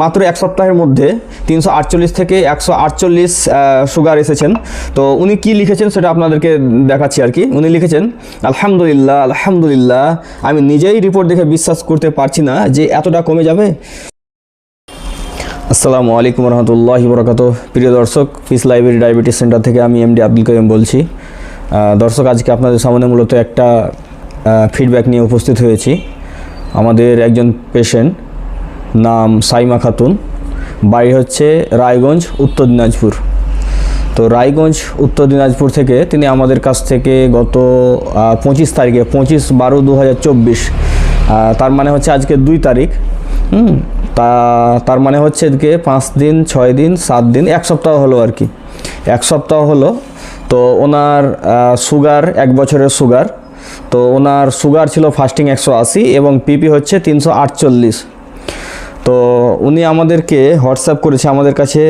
মাত্র এক সপ্তাহের মধ্যে তিনশো আটচল্লিশ থেকে একশো আটচল্লিশ সুগার এসেছেন। তো উনি কি লিখেছেন সেটা আপনাদেরকে দেখাচ্ছি আর কি। উনি লিখেছেন, আলহামদুলিল্লাহ আলহামদুলিল্লাহ, আমি নিজেই রিপোর্ট দেখে বিশ্বাস করতে পারছি না যে এতটা কমে যাবে। আসসালামু আলাইকুম রহমতুল্লাহ বরকাত প্রিয় দর্শক পিস লাইব্রেরি ডায়াবেটিস সেন্টার থেকে আমি এমডি আব্দুল করিম বলছি। দর্শক, আজকে আপনাদের সামনে মূলত একটা ফিডব্যাক নিয়ে উপস্থিত হয়েছি। আমাদের একজন পেশেন্ট নাম সাইমা খাতুন। বাড়ি হচ্ছে রায়গঞ্জ, উত্তর দিনাজপুর। তো রায়গঞ্জ, উত্তর দিনাজপুর থেকে তিনি আমাদের কাছ থেকে গত পঁচিশ তারিখে, পঁচিশ বারো দু তার মানে হচ্ছে আজকে দুই তারিখ, হুম, তা, তার মানে হচ্ছে আজকে পাঁচ দিন, ছয় দিন, সাত দিন, এক সপ্তাহ হলো আর কি। এক সপ্তাহ হলো, তো ওনার সুগার, এক বছরের সুগার, তো ওনার সুগার ছিল ফাস্টিং একশো আশি এবং পিপি হচ্ছে তিনশো আটচল্লিশ। তো উনি আমাদেরকে হোয়াটসঅ্যাপ করেছে আমাদের কাছে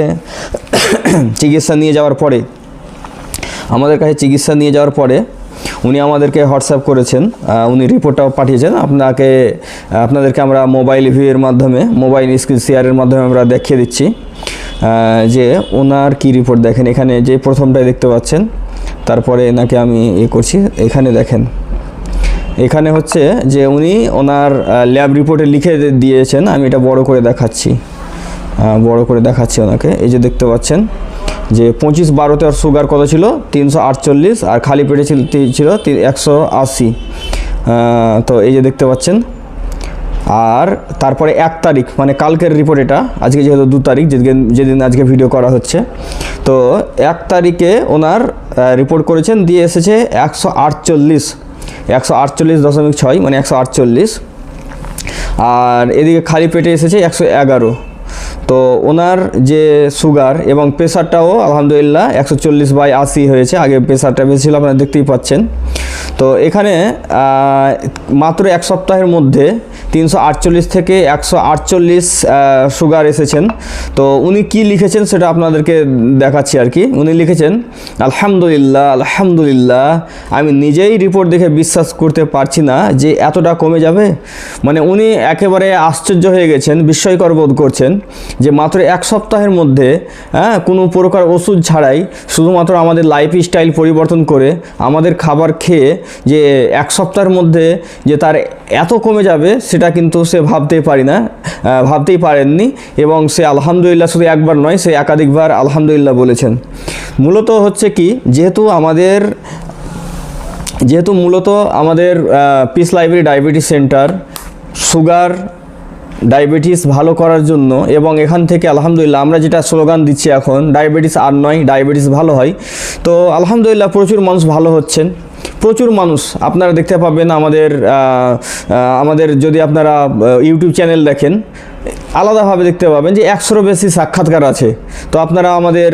চিকিৎসা নিয়ে যাওয়ার পরে। আমাদের কাছে চিকিৎসা নিয়ে যাওয়ার পরে উনি আমাদেরকে হোয়াটসঅ্যাপ করেছেন। উনি রিপোর্টটাও পাঠিয়েছেন। আপনাকে, আপনাদেরকে আমরা মোবাইল ভিউয়ের মাধ্যমে, মোবাইল স্ক্রিন শেয়ারের মাধ্যমে আমরা দেখিয়ে দিচ্ছি। যে ওনার কি রিপোর্ট দেখেন। এখানে যে প্রথমটাই দেখতে পাচ্ছেন, তারপরে এনাকে আমি এ করছি। এখানে দেখেন। এখানে হচ্ছে যে উনি ওনার ল্যাব রিপোর্টে লিখে দিয়েছেন, আমি এটা বড় করে দেখাচ্ছি। বড় করে দেখাচ্ছি ওনাকে। এই যে দেখতে পাচ্ছেন যে পঁচিশ বারোতে আর সুগার কত ছিল? তিনশো আটচল্লিশ, আর খালি পেটে ছিল ছিল একশো আশি। তো এই যে দেখতে পাচ্ছেন। আর তারপরে এক তারিখ মানে কালকের রিপোর্ট এটা, আজকে যেহেতু দু তারিখ, যেদিন যেদিন আজকে ভিডিও করা হচ্ছে। তো এক তারিখে ওনার রিপোর্ট করেছেন, দিয়ে এসেছে একশো আটচল্লিশ। একশো আটচল্লিশ দশমিক ছয় মানে একশো আটচল্লিশ। আর এদিকে খালি পেটে এসেছে একশো এগারো। তো ওনার যে সুগার এবং প্রেশারটাও আলহামদুলিল্লাহ একশো চল্লিশ বাই আশি হয়েছে, আগে প্রেশারটা বেশি ছিল, আপনারা দেখতেই পাচ্ছেন। তো এখানে মাত্র এক সপ্তাহের মধ্যে তিনশো আটচল্লিশ থেকে একশো আটচল্লিশ সুগার এসেছেন। তো উনি কি লিখেছেন সেটা আপনাদেরকে দেখাচ্ছি আর কি। উনি লিখেছেন, আলহামদুলিল্লাহ আলহামদুলিল্লাহ, আমি নিজেই রিপোর্ট দেখে বিশ্বাস করতে পারছি না যে এতটা কমে যাবে। মানে উনি একেবারে আশ্চর্য হয়ে গেছেন, বিস্ময়কর বোধ করছেন যে মাত্র এক সপ্তাহের মধ্যে হ্যাঁ কোনো প্রকার ওষুধ ছাড়াই শুধুমাত্র আমাদের লাইফ স্টাইল পরিবর্তন করে আমাদের খাবার খেয়ে যে এক সপ্তাহের মধ্যে যে তার এত কমে যাবে সেটা কিন্তু সে ভাবতেই পারি না ভাবতেই পারেননি এবং সে আলহামদুলিল্লাহ শুধু একবার নয়, সে একাধিকবার আলহামদুলিল্লাহ বলেছেন। মূলত হচ্ছে কি, যেহেতু আমাদের, যেহেতু মূলত আমাদের peace library diabetes centre sugar diabetes ভালো করার জন্য এবং এখান থেকে আলহামদুলিল্লাহ আমরা যেটা স্লোগান দিচ্ছি এখন, ডায়াবেটিস আর নয়, ডায়াবেটিস ভালো হয়। তো আলহামদুলিল্লাহ প্রচুর মানুষ ভালো হচ্ছেন। প্রচুর মানুষ, আপনারা দেখতে পাবেন আমাদের আমাদের যদি আপনারা ইউটিউব চ্যানেল দেখেন, আলাদাভাবে দেখতে পাবেন যে একশোরও বেশি সাক্ষাৎকার আছে। তো আপনারা আমাদের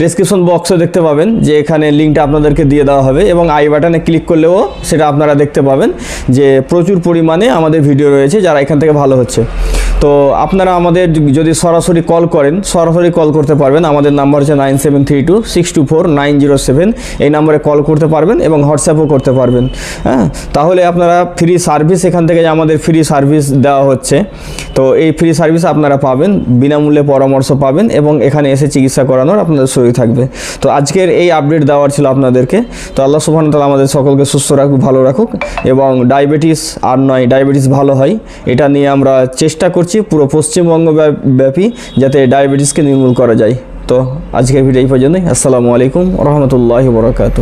ডিসক্রিপশন বক্সে দেখতে পাবেন যে এখানে লিঙ্কটা আপনাদেরকে দিয়ে দেওয়া হবে এবং আই বাটনে ক্লিক করলেও সেটা আপনারা দেখতে পাবেন যে প্রচুর পরিমাণে আমাদের ভিডিও রয়েছে যারা এখান থেকে ভালো হচ্ছে। তো আপনারা আমাদের যদি সরাসরি কল করেন, সরাসরি কল করতে পারবেন। আমাদের নাম্বার হচ্ছে nine seven three two six two four nine zero seven এই নাম্বারে কল করতে পারবেন এবং হোয়াটসঅ্যাপও করতে পারবেন। হ্যাঁ? তাহলে আপনারা ফ্রি সার্ভিস এখান থেকে যে আমাদের ফ্রি সার্ভিস দেওয়া হচ্ছে, তো এই ফ্রি সার্ভিস আপনারা পাবেন, বিনামূল্যে পরামর্শ পাবেন এবং এখানে এসে চিকিৎসা করানোর আপনাদের শরীর থাকবে। তো আজকের এই আপডেট দেওয়ার ছিল আপনাদেরকে। তো আল্লাহ সুবহান তালা আমাদের সকলকে সুস্থ রাখুক, ভালো রাখুক এবং ডায়াবেটিস আর নয় ডায়াবেটিস ভালো হয়, এটা নিয়ে আমরা চেষ্টা করছি। পুরো পশ্চিমবঙ্গ ব্যাপী যাতে ডায়াবেটিসকে নির্মূল করা যায়। তো আজকের ভিডিও এই পর্যন্তই। আসসালামু আলাইকুম রহমতুল্লাহ বরকাত